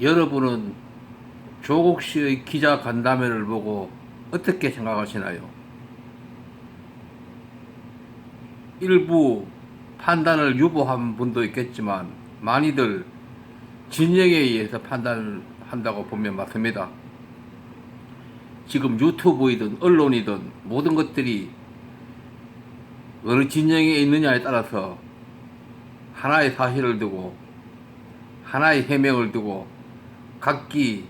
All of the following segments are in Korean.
여러분은 조국 씨의 기자 간담회를 보고 어떻게 생각하시나요? 일부 판단을 유보한 분도 있겠지만 많이들 진영에 의해서 판단을 한다고 보면 맞습니다. 지금 유튜브이든 언론이든 모든 것들이 어느 진영에 있느냐에 따라서 하나의 사실을 두고 하나의 해명을 두고 각기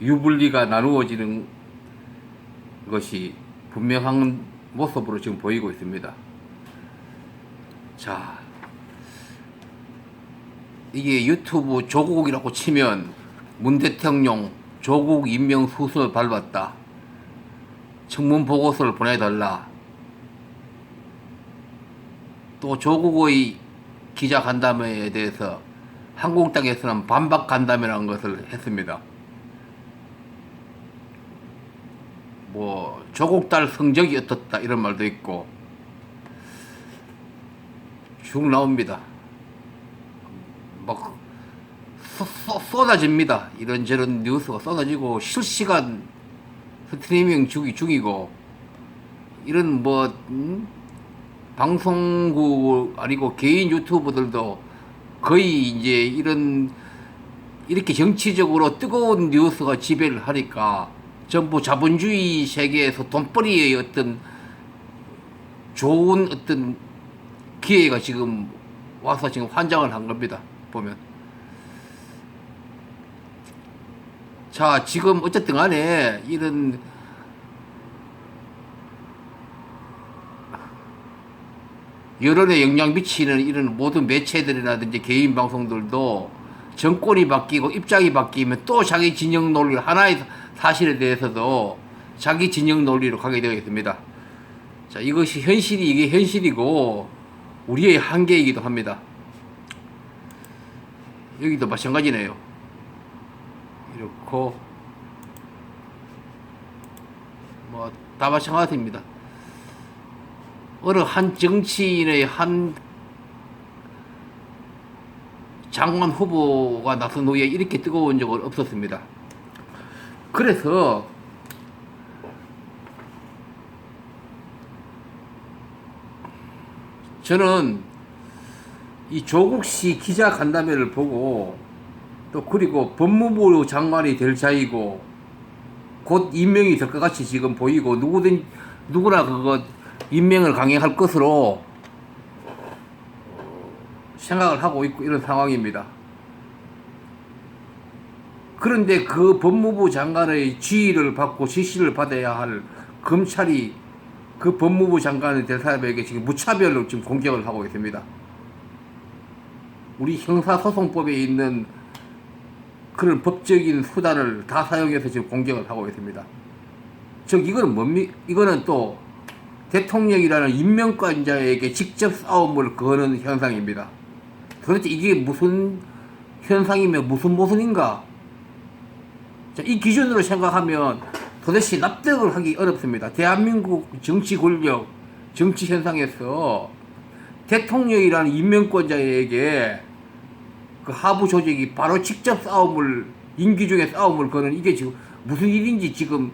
유불리가 나누어지는 것이 분명한 모습으로 지금 보이고 있습니다. 자, 이게 유튜브 조국이라고 치면 문 대통령 조국 임명 수순을 밟았다. 청문 보고서를 보내달라. 또 조국의 기자 간담회에 대해서 한국 땅에서는 반박 간담회라는 것을 했습니다. 뭐 조국달 성적이 어떻다 이런 말도 있고 쭉 나옵니다. 막 쏟- 쏟- 쏟아집니다. 이런저런 뉴스가 쏟아지고 실시간 스트리밍 중이 중이고 이런 뭐 음? 방송국 아니고 개인 유튜버들도 거의 이제 이런 이렇게 정치적으로 뜨거운 뉴스가 지배를 하니까 전부 자본주의 세계에서 돈벌이의 어떤 좋은 어떤 기회가 지금 와서 지금 환장을 한 겁니다. 보면. 자, 지금 어쨌든 간에 이런 여론에 영향 미치는 이런 모든 매체들이라든지 개인 방송들도 정권이 바뀌고 입장이 바뀌면 또 자기 진영 논리 하나의 사실에 대해서도 자기 진영 논리로 가게 되어 있습니다. 자, 이것이 현실이 이게 현실이고 우리의 한계이기도 합니다. 여기도 마찬가지네요. 이렇고 뭐 다 마찬가지입니다. 어느 한 정치인의 한 장관 후보가 나선 후에 이렇게 뜨거운 적은 없었습니다. 그래서 저는 이 조국 씨 기자 간담회를 보고 또 그리고 법무부 장관이 될 자이고 곧 임명이 될 것 같이 지금 보이고 누구든 누구나 그거 임명을 강행할 것으로 생각을 하고 있고 이런 상황입니다. 그런데 그 법무부 장관의 지휘를 받고 지시를 받아야 할 검찰이 그 법무부 장관이 될 사람에게 지금 무차별로 지금 공격을 하고 있습니다. 우리 형사소송법에 있는 그런 법적인 수단을 다 사용해서 지금 공격을 하고 있습니다. 즉 이거는 뭡니까? 이거는 또 대통령이라는 임명권자에게 직접 싸움을 거는 현상입니다. 도대체 이게 무슨 현상이며 무슨 모순인가? 자, 이 기준으로 생각하면 도대체 납득을 하기 어렵습니다. 대한민국 정치 권력, 정치 현상에서 대통령이라는 임명권자에게 그 하부 조직이 바로 직접 싸움을 임기 중에 싸움을 거는 이게 지금 무슨 일인지 지금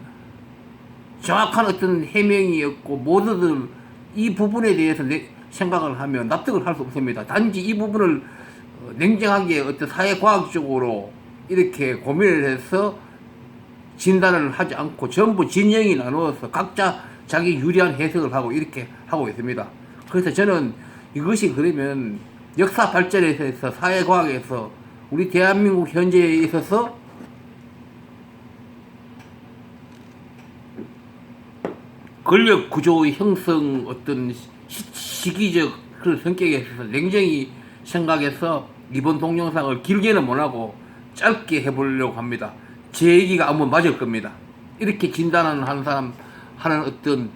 정확한 어떤 해명이었고 모두들 이 부분에 대해서 내- 생각을 하면 납득을 할 수 없습니다. 단지 이 부분을 어, 냉정하게 어떤 사회과학적으로 이렇게 고민을 해서 진단을 하지 않고 전부 진영이 나누어서 각자 자기 유리한 해석을 하고 이렇게 하고 있습니다. 그래서 저는 이것이 그러면 역사 발전에 있어서 사회과학에서 우리 대한민국 현재에 있어서 권력 구조의 형성 어떤 시, 시기적 그런 성격에 있어서 냉정히 생각해서 이번 동영상을 길게는 못하고 짧게 해보려고 합니다. 제 얘기가 아무 맞을 겁니다. 이렇게 진단하는 한 사람 하는 어떤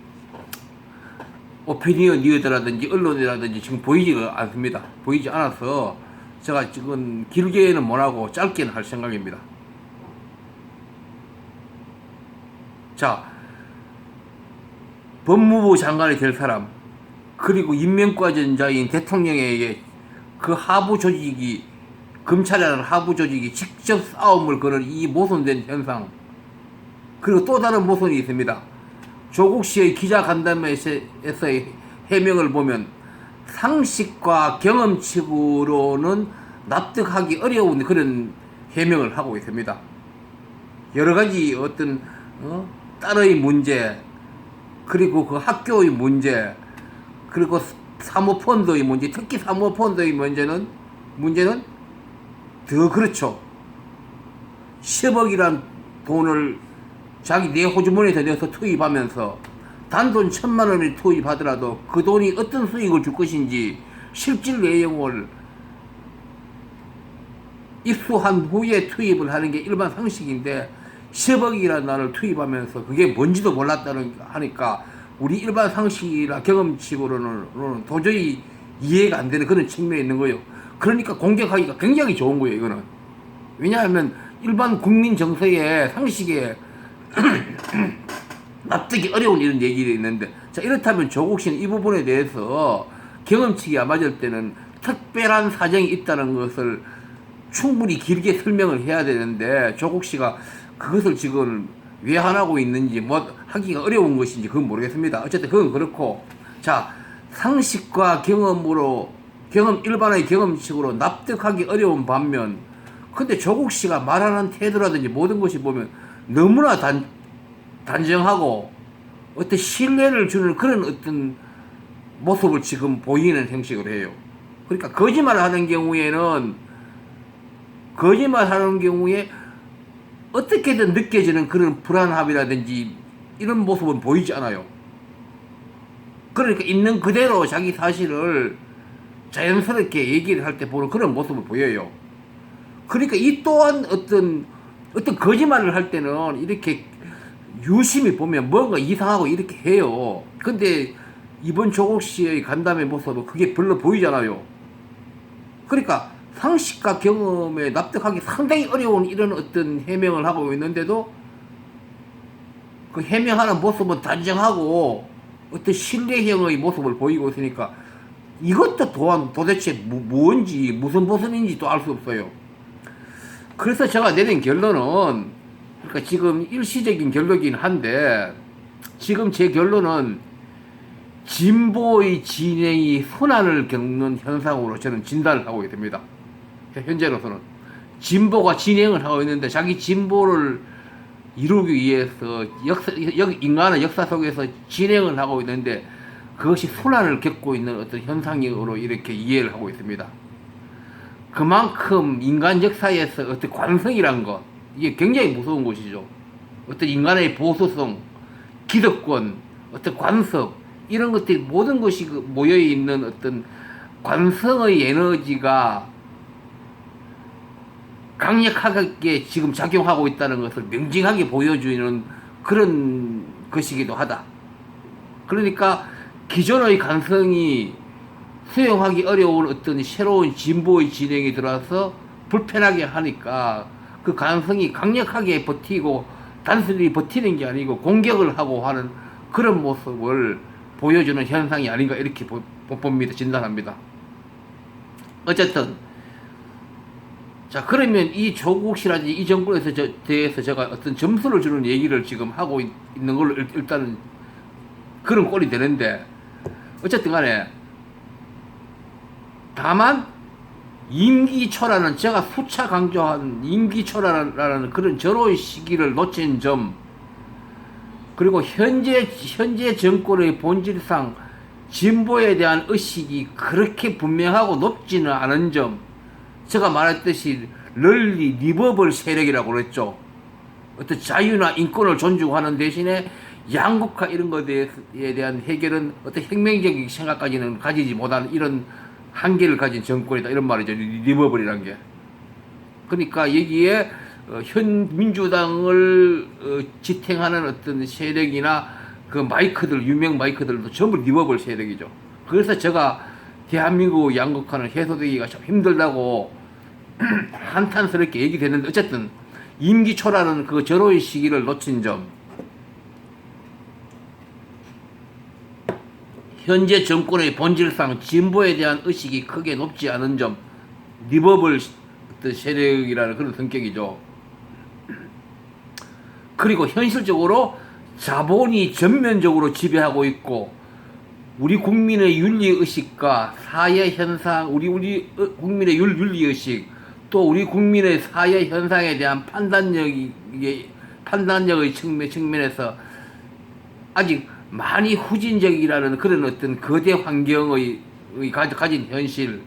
오피니언 리더라든지 언론이라든지 지금 보이지가 않습니다. 보이지 않아서 제가 지금 길게는 못하고 짧게는 할 생각입니다. 자, 법무부 장관이 될 사람, 그리고 임명권자인 대통령에게 그 하부 조직이 검찰이라는 하부 조직이 직접 싸움을 거는 이 모순된 현상. 그리고 또 다른 모순이 있습니다. 조국 씨의 기자 간담회에서의 해명을 보면 상식과 경험칙으로는 납득하기 어려운 그런 해명을 하고 있습니다. 여러 가지 어떤 어? 딸의 문제, 그리고 그 학교의 문제, 그리고 사모펀드의 문제, 특히 사모펀드의 문제는 문제는 더 그렇죠. 10억이란 돈을 자기 내 호주머니에서 내서 투입하면서 단돈 천만 원을 투입하더라도 그 돈이 어떤 수익을 줄 것인지 실질 내용을 입수한 후에 투입을 하는 게 일반 상식인데 10억이라는 단을 투입하면서 그게 뭔지도 몰랐다는 하니까 우리 일반 상식이나 경험칙으로는 도저히 이해가 안 되는 그런 측면이 있는 거예요. 그러니까 공격하기가 굉장히 좋은 거예요, 이거는. 왜냐하면 일반 국민 정서에 상식에 납득이 어려운 이런 얘기가 있는데 자 이렇다면 조국 씨는 이 부분에 대해서 안 맞을 때는 특별한 사정이 있다는 것을 충분히 길게 설명을 해야 되는데 조국 씨가 그것을 지금 왜 안 하고 있는지 뭐 하기가 어려운 것인지 그건 모르겠습니다. 어쨌든 그건 그렇고 자 상식과 경험으로 경험 일반의 경험칙으로 납득하기 어려운 반면 근데 조국 씨가 말하는 태도라든지 모든 것이 보면 너무나 단 단정하고 어떤 신뢰를 주는 그런 어떤 모습을 지금 보이는 형식으로 해요. 그러니까 거짓말을 하는 경우에는 거짓말 하는 경우에 어떻게든 느껴지는 그런 불안함이라든지 이런 모습은 보이지 않아요. 그러니까 있는 그대로 자기 사실을 자연스럽게 얘기를 할 때 보는 그런 모습을 보여요. 그러니까 이 또한 어떤 어떤 거짓말을 할 때는 이렇게 유심히 보면 뭔가 이상하고 이렇게 해요. 근데 이번 조국 씨의 간담회 모습은 그게 별로 보이잖아요. 그러니까 상식과 경험에 납득하기 상당히 어려운 이런 어떤 해명을 하고 있는데도 그 해명하는 모습은 단정하고 어떤 신뢰형의 모습을 보이고 있으니까 이것도 또한 도대체 무, 뭔지 무슨 모습인지 또 알 수 없어요. 그래서 제가 내린 결론은 그러니까 지금 일시적인 결론이긴 한데 지금 제 결론은 진보의 진행이 순환을 겪는 현상으로 저는 진단을 하고 있습니다. 현재로서는 진보가 진행을 하고 있는데 자기 진보를 이루기 위해서 역사, 역, 인간의 역사 속에서 진행을 하고 있는데 그것이 순환을 겪고 있는 어떤 현상으로 이렇게 이해를 하고 있습니다. 그만큼 인간 역사에서 어떤 관성이란 것 이게 굉장히 무서운 것이죠. 어떤 인간의 보수성, 기득권, 어떤 관습 이런 것들이 모든 것이 그 모여 있는 어떤 관성의 에너지가 강력하게 지금 작용하고 있다는 것을 명징하게 보여주는 그런 것이기도 하다. 그러니까 기존의 관성이 수용하기 어려운 어떤 새로운 진보의 진행이 들어와서 불편하게 하니까 그 가능성이 강력하게 버티고 단순히 버티는 게 아니고 공격을 하고 하는 그런 모습을 보여주는 현상이 아닌가 이렇게 보, 봅니다. 진단합니다. 어쨌든 자 그러면 이 조국 씨라든지 이 정권에서 저, 대해서 제가 어떤 점수를 주는 얘기를 지금 하고 있, 는 걸로 일- 일단은 그런 꼴이 되는데 어쨌든 간에 다만 임기초라는 제가 수차 강조한 임기초라는 그런 저로의 시기를 놓친 점 그리고 현재 현재 정권의 본질상 진보에 대한 의식이 그렇게 분명하고 높지는 않은 점 제가 말했듯이 널리 리버벌 세력이라고 그랬죠. 어떤 자유나 인권을 존중하는 대신에 양국화 이런 것에 대한 해결은 어떤 혁명적인 생각까지는 가지지 못하는 이런 한계를 가진 정권이다. 이런 말이죠. 리버블이란 게. 그러니까 여기에 어, 현 민주당을 어, 지탱하는 어떤 세력이나 그 마이크들 유명 마이크들도 전부 리버블 세력이죠. 그래서 제가 대한민국 양극화는 해소되기가 참 힘들다고 한탄스럽게 얘기됐는데 어쨌든 임기 초라는 그 절호의 시기를 놓친 점 현재 정권의 본질상 진보에 대한 의식이 크게 높지 않은 점, 리버블 세력이라는 그런 성격이죠. 그리고 현실적으로 자본이 전면적으로 지배하고 있고 우리 국민의 윤리 의식과 사회 현상, 우리 우리 어, 국민의 윤- 윤리 의식, 또 우리 국민의 사회 현상에 대한 판단력이 판단력의 측면 측면에서 아직 많이 후진적이라는 그런 어떤 거대 환경의 가진 현실,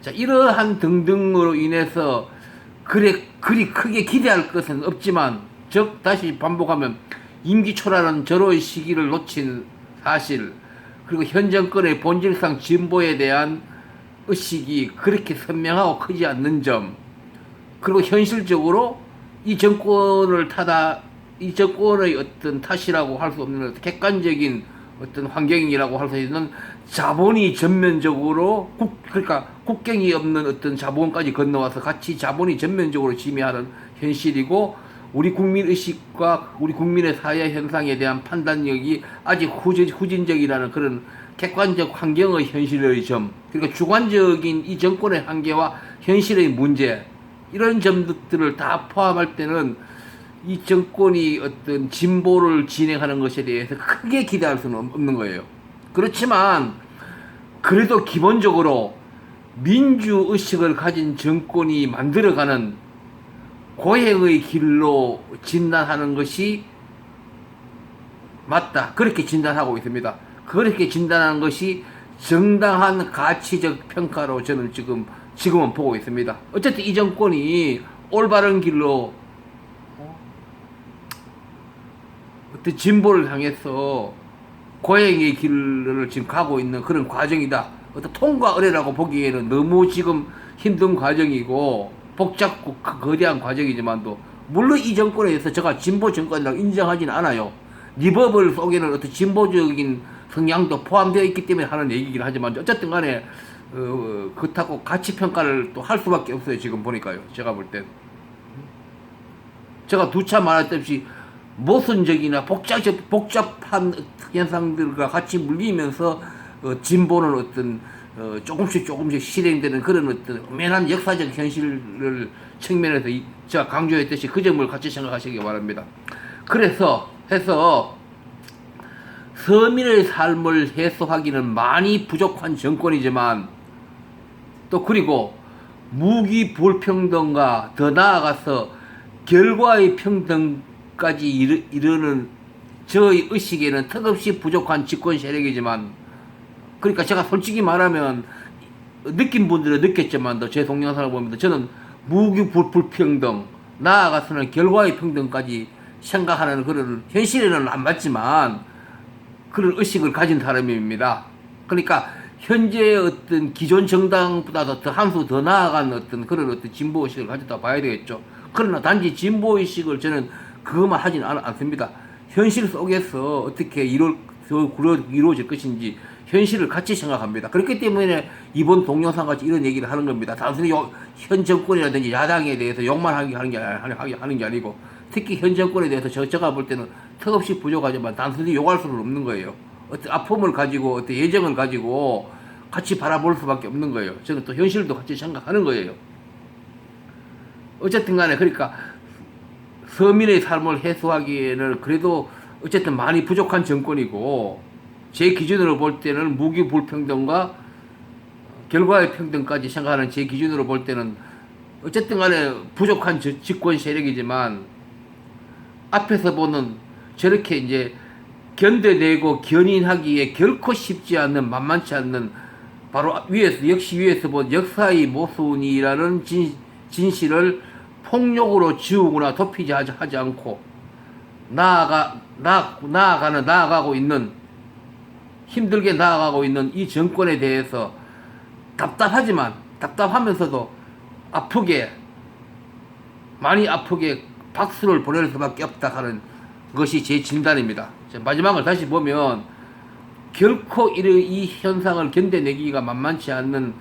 자 이러한 등등으로 인해서 그래 그리 크게 기대할 것은 없지만 즉 다시 반복하면 임기 초라는 절호의 시기를 놓친 사실 그리고 현 정권의 본질상 진보에 대한 의식이 그렇게 선명하고 크지 않는 점. 그리고 현실적으로 이 정권을 타다 이 정권의 어떤 탓이라고 할 수 없는 객관적인 어떤 환경이라고 할 수 있는 자본이 전면적으로 국 그러니까 국경이 없는 어떤 자본까지 건너와서 같이 자본이 전면적으로 지배하는 현실이고 우리 국민 의식과 우리 국민의 사회 현상에 대한 판단력이 아직 후진, 후진적이라는 그런 객관적 환경의 현실의 점 그러니까 주관적인 이 정권의 한계와 현실의 문제 이런 점들을 다 포함할 때는 이 정권이 어떤 진보를 진행하는 것에 대해서 크게 기대할 수는 없는 거예요. 그렇지만 그래도 기본적으로 민주 의식을 가진 정권이 만들어가는 고행의 길로 진단하는 것이 맞다. 그렇게 진단하고 있습니다. 그렇게 진단하는 것이 정당한 가치적 평가로 저는 지금 지금은 보고 있습니다. 어쨌든 이 정권이 올바른 길로 어떤 진보를 향해서 고행의 길을 지금 가고 있는 그런 과정이다. 어떤 통과 의례라고 보기에는 너무 지금 힘든 과정이고 복잡고 그 거대한 과정이지만도 물론 이 정권에 대해서 제가 진보 정권이라고 인정하지는 않아요. 리버블 속에는 어떤 진보적인 성향도 포함되어 있기 때문에 하는 얘기긴 하지만 어쨌든 간에 어, 그렇다고 가치 평가를 또 할 수밖에 없어요. 지금 보니까요. 제가 볼 땐. 제가 두차 말했듯이 모순적이나 복잡, 복잡한 현상들과 같이 물리면서 어, 진보는 어떤 어, 조금씩 조금씩 실행되는 그런 어떤 엄연한 역사적 현실을 측면에서 이- 제가 강조했듯이 그 점을 같이 생각하시기 바랍니다. 그래서 해서 서민의 삶을 해소하기는 많이 부족한 정권이지만 또 그리고 무기 불평등과 더 나아가서 결과의 평등까지 이르, 이르는 저의 의식에는 턱없이 부족한 집권 세력이지만 그러니까 제가 솔직히 말하면 느낀 분들은 느꼈지만도 제 동영상을 보면 저는 무기 불- 불평등 나아가서는 결과의 평등까지 생각하는 그런 현실에는 안 맞지만 그런 의식을 가진 사람입니다. 그러니까 현재 어떤 기존 정당보다도 더한 수 더 나아간 어떤 그런 어떤 진보 의식을 가졌다 봐야 되겠죠. 그러나 단지 진보 의식을 저는 그것만 하진 않, 않습니다. 현실 속에서 어떻게 이루, 이루어질 것인지 현실을 같이 생각합니다. 그렇기 때문에 이번 동영상 같이 이런 얘기를 하는 겁니다. 단순히 요, 현 정권이라든지 야당에 대해서 욕만 하기 하는 게, 하는 게 아니고 특히 현 정권에 대해서 저, 제가 볼 때는 턱없이 부족하지만 단순히 욕할 수는 없는 거예요. 어떤 아픔을 가지고 어떤 예정을 가지고 같이 바라볼 수밖에 없는 거예요. 저는 또 현실도 같이 생각하는 거예요. 어쨌든 간에 그러니까 서민의 삶을 해소하기에는 그래도 어쨌든 많이 부족한 정권이고 제 기준으로 볼 때는 무기 불평등과 결과의 평등까지 생각하는 제 기준으로 볼 때는 어쨌든 간에 부족한 저- 집권 세력이지만 앞에서 보는 저렇게 이제 견뎌내고 견인하기에 결코 쉽지 않는 만만치 않는 바로 위에서 역시 위에서 본 역사의 모순이라는 진, 진실을 폭력으로 지우거나 덮이지 하지 않고 나아가 나 나아가는 나아가고 있는 힘들게 나아가고 있는 이 정권에 대해서 답답하지만 답답하면서도 아프게 많이 아프게 박수를 보낼 수밖에 없다 하는 것이 제 진단입니다. 자, 마지막을 다시 보면 결코 이 현상을 견뎌내기가 만만치 않는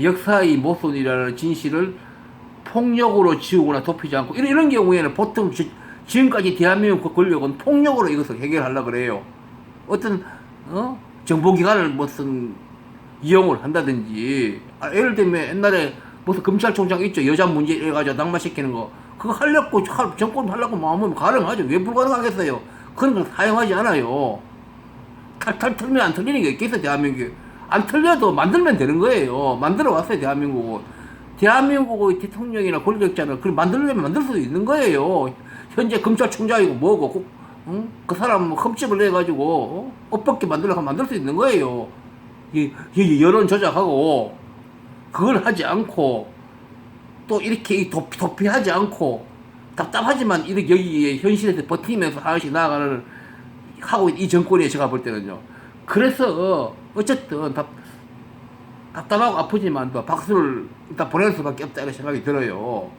역사의 모순이라는 진실을 폭력으로 지우거나 덮이지 않고 이런, 이런 경우에는 보통 지, 지금까지 대한민국 권력은 폭력으로 이것을 해결하려고 그래요. 어떤 어? 정보기관을 무슨 이용을 한다든지 아, 예를 들면 옛날에 무슨 검찰총장 있죠? 여자 문제 이래가지고 낙마시키는 거. 그거 하려고 할- 정권 하려고 마음은 가능하죠. 왜 불가능하겠어요? 그런 걸 사용하지 않아요. 탈탈 틀면 안 틀리는 게 있겠어 대한민국에? 안 틀려도 만들면 되는 거예요. 만들어 왔어요 대한민국은 대한민국의 대통령이나 권력자는 그걸 만들려면 만들 수도 있는 거예요. 현재 검찰총장이고 뭐고 그, 응? 그 사람 뭐 흠집을 내가지고 어? 엇벗게 만들려고 만들 수 있는 거예요 이, 이 여론 조작하고 그걸 하지 않고 또 이렇게 이 도피, 도피하지 않고 답답하지만 이렇게 여기 현실에서 버티면서 하나씩 나아가는 하고 이 정권에 제가 볼 때는요. 그래서 어쨌든 답, 답답하고 아프지만 또 박수를 일단 보낼 수밖에 없다 이런 생각이 들어요.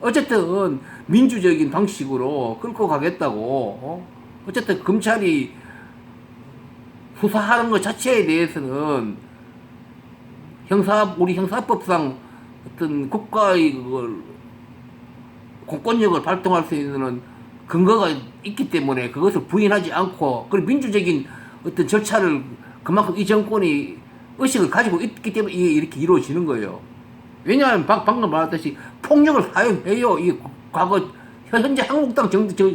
어? 어쨌든 민주적인 방식으로 끌고 가겠다고 어? 어쨌든 검찰이 수사하는 것 자체에 대해서는 형사 우리 형사법상 어떤 국가의 그걸 공권력을 발동할 수 있는 근거가 있기 때문에 그것을 부인하지 않고 그리고 민주적인 어떤 절차를 그만큼 이 정권이 의식을 가지고 있기 때문에 이게 이렇게 이루어지는 거예요. 왜냐하면 방, 방금 말했듯이 폭력을 사용해요. 이 과거 현재 한국당 정부 저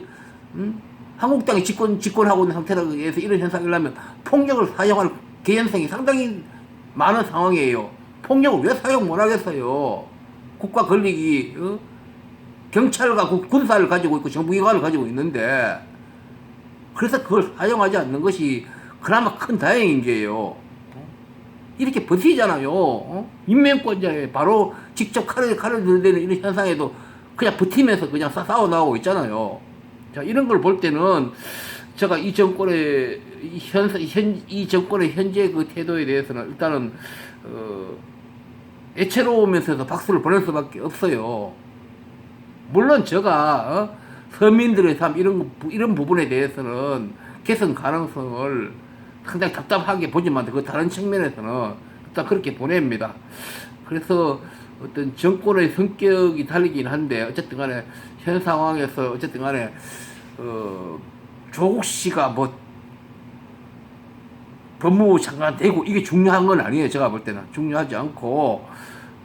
음? 한국당이 집권 집권하고 있는 상태라고 해서 이런 현상이 일어나면 폭력을 사용할 개연성이 상당히 많은 상황이에요. 폭력을 왜 사용 못 하겠어요? 국가 권력이 어? 경찰과 국- 군사를 가지고 있고 정부기관을 가지고 있는데 그래서 그걸 사용하지 않는 것이 그나마 큰 다행인 게요. 이렇게 버티잖아요. 어? 인명권자에 바로 직접 칼을 칼을 들대는 이런 현상에도 그냥 버티면서 그냥 싸, 싸워 나오고 있잖아요. 자 이런 걸 볼 때는 제가 이 정권의 이 현, 현, 이 정권의 현재 그 태도에 대해서는 일단은 어, 애처로우면서도 박수를 보낼 수밖에 없어요. 물론 제가 어? 서민들의 삶 이런 부- 이런 부분에 대해서는 개선 가능성을 상당히 답답하게 보지만 그 다른 측면에서는 일단 그렇게 보냅니다. 그래서 어떤 정권의 성격이 다르긴 한데 어쨌든 간에 현 상황에서 어쨌든 간에 어, 조국 씨가 뭐 법무부 장관 되고 이게 중요한 건 아니에요. 제가 볼 때는 중요하지 않고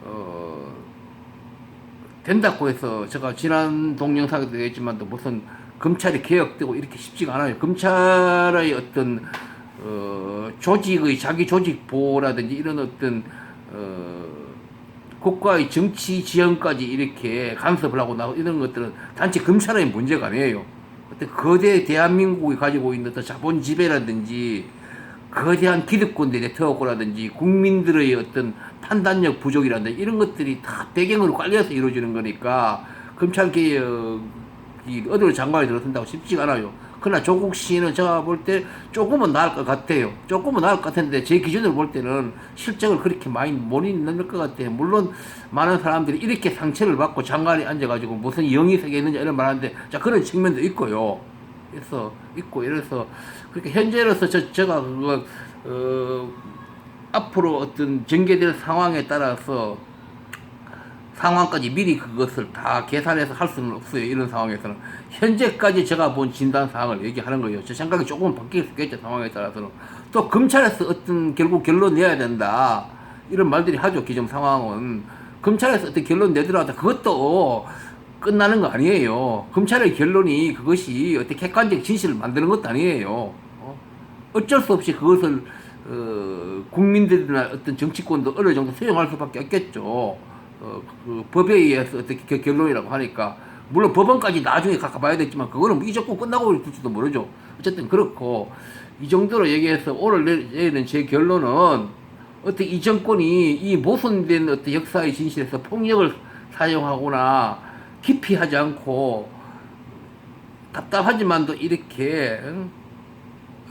어, 된다고 해서 제가 지난 동영상에도 얘기했지만 또 무슨 검찰이 개혁되고 이렇게 쉽지가 않아요. 검찰의 어떤 어, 조직의 자기 조직 보호라든지 이런 어떤 어, 국가의 정치 지형까지 이렇게 간섭을 하고 나고 이런 것들은 단지 검찰의 문제가 아니에요. 어떤 거대 대한민국이 가지고 있는 어떤 자본 지배라든지 거대한 기득권들의 네트워크라든지 국민들의 어떤 판단력 부족이라든지 이런 것들이 다 배경으로 깔려서 이루어지는 거니까 검찰 개혁이 어디로 장관이 들어선다고 쉽지가 않아요. 그러나 조국 씨는 제가 볼 때 조금은 나을 것 같아요. 조금은 나을 것 같은데 제 기준으로 볼 때는 실적을 그렇게 많이 못 있는 것 같아요. 물론 많은 사람들이 이렇게 상처를 받고 장관이 앉아가지고 무슨 영이 세계 있느냐 이런 말 하는데 자 그런 측면도 있고요. 그래서 있고 이래서 그렇게 현재로서 저, 제가 그거 어, 앞으로 어떤 전개될 상황에 따라서 상황까지 미리 그것을 다 계산해서 할 수는 없어요. 이런 상황에서는. 현재까지 제가 본 진단 사항을 얘기하는 거예요. 제 생각이 조금 바뀔 수 있겠죠. 상황에 따라서는. 또 검찰에서 어떤 결국 결론 내야 된다. 이런 말들이 하죠. 기존 상황은. 검찰에서 어떤 결론 내더라도 그것도 끝나는 거 아니에요. 검찰의 결론이 그것이 어떤 객관적 진실을 만드는 것도 아니에요. 어? 어쩔 수 없이 그것을 어, 국민들이나 어떤 정치권도 어느 정도 수용할 수밖에 없겠죠. 어, 그 법에 의해서 어떻게 겨- 결론이라고 하니까 물론 법원까지 나중에 가봐야 되지만 그거는 뭐 이적고 끝나고 있을지도 모르죠. 어쨌든 그렇고 이 정도로 얘기해서 오늘 내- 내리는 제 결론은 어떻게 이 정권이 이 모순된 어떤 역사의 진실에서 폭력을 사용하거나 기피하지 않고 답답하지만도 이렇게 응?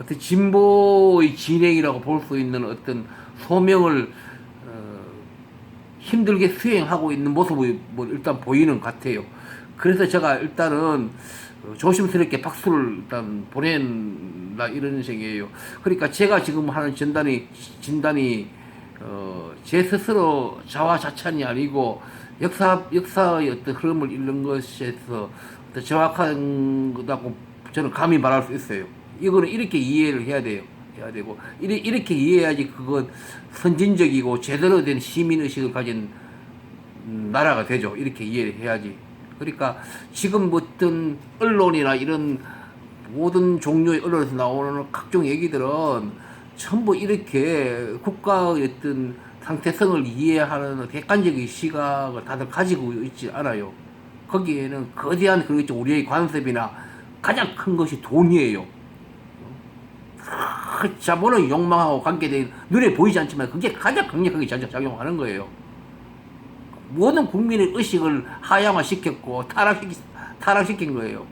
어떤 진보의 진행이라고 볼 수 있는 어떤 소명을 어, 힘들게 수행하고 있는 모습이 뭐 일단 보이는 것 같아요. 그래서 제가 일단은 어, 조심스럽게 박수를 일단 보낸다 이런 식이에요. 그러니까 제가 지금 하는 진단이 진단이 어, 제 스스로 자화자찬이 아니고 역사 역사의 어떤 흐름을 읽는 것에서 정확한 거다고 저는 감히 말할 수 있어요. 이거는 이렇게 이해를 해야 돼요. 해야 되고 이렇게 이해해야지 그건 선진적이고 제대로 된 시민 의식을 가진 음, 나라가 되죠. 이렇게 이해해야지. 그러니까 지금 어떤 언론이나 이런 모든 종류의 언론에서 나오는 각종 얘기들은 전부 이렇게 국가의 어떤 상태성을 이해하는 객관적인 시각을 다들 가지고 있지 않아요. 거기에는 거대한 그죠 우리의 관습이나 가장 큰 것이 돈이에요. 그 자본의 욕망하고 관계된 눈에 보이지 않지만 그게 가장 강력하게 작- 작용하는 거예요. 모든 국민의 의식을 하향화시켰고 타락시키, 타락시킨 거예요.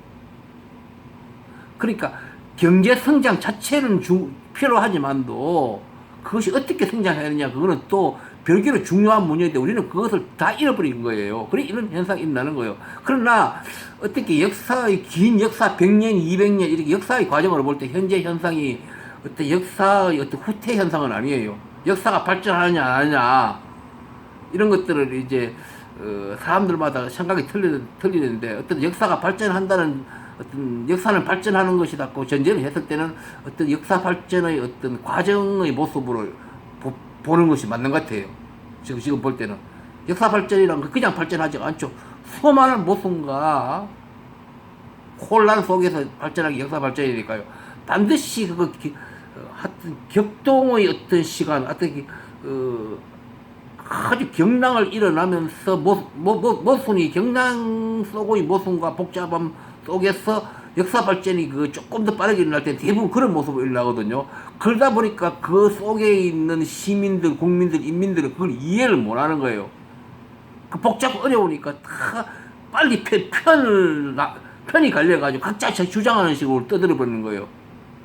그러니까 경제 성장 자체는 주, 필요하지만도 그것이 어떻게 성장하느냐 그거는 또 별개로 중요한 문제인데 우리는 그것을 다 잃어버린 거예요. 그래 이런 현상이 일어나는 거예요. 그러나 어떻게 역사의 긴 역사 100년, 200년 이렇게 역사의 과정으로 볼 때 현재 현상이 어떤 역사의 어떤 후퇴 현상은 아니에요. 역사가 발전하느냐 안 하느냐 이런 것들을 이제 어, 사람들마다 생각이 틀리, 틀리는데 어떤 역사가 발전한다는 어떤 역사는 발전하는 것이다고 전제를 했을 때는 어떤 역사 발전의 어떤 과정의 모습으로 보, 보는 것이 맞는 것 같아요. 지금 지금 볼 때는 역사 발전이란 건 그냥 발전하지 않죠. 수많은 모순과 혼란 속에서 발전하기 역사 발전이니까요. 반드시 그거 하여튼 격동의 어떤 시간, 어떤 기- 어, 아주 경랑을 일어나면서 모, 모, 모, 모순이 경랑 속의 모순과 복잡함 속에서 역사 발전이 그 조금 더 빠르게 일어날 때 대부분 그런 모습으로 일어나거든요. 그러다 보니까 그 속에 있는 시민들, 국민들, 인민들은 그걸 이해를 못 하는 거예요. 그 복잡 어려우니까 다 빨리 편, 편을 나, 편이 갈려가지고 각자 자- 주장하는 식으로 떠들어 버리는 거예요.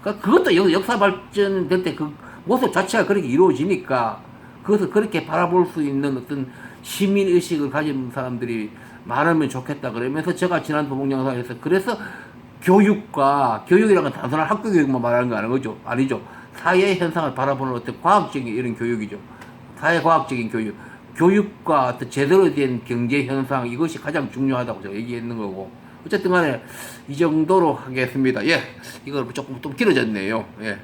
그러니까 그것도 역- 역사 발전 될 때 그 모습 자체가 그렇게 이루어지니까 그것을 그렇게 바라볼 수 있는 어떤 시민 의식을 가진 사람들이 많으면 좋겠다 그러면서 제가 지난 도봉 영상에서 그래서 교육과 교육이라는 건 단순한 학교 교육만 말하는 거 아닌 거죠? 아니죠. 사회 현상을 바라보는 어떤 과학적인 이런 교육이죠. 사회 과학적인 교육. 교육과 어떤 제대로 된 경제 현상 이것이 가장 중요하다고 제가 얘기했는 거고 어쨌든 간에 이 정도로 하겠습니다. 예 이거 조금 좀 길어졌네요. 예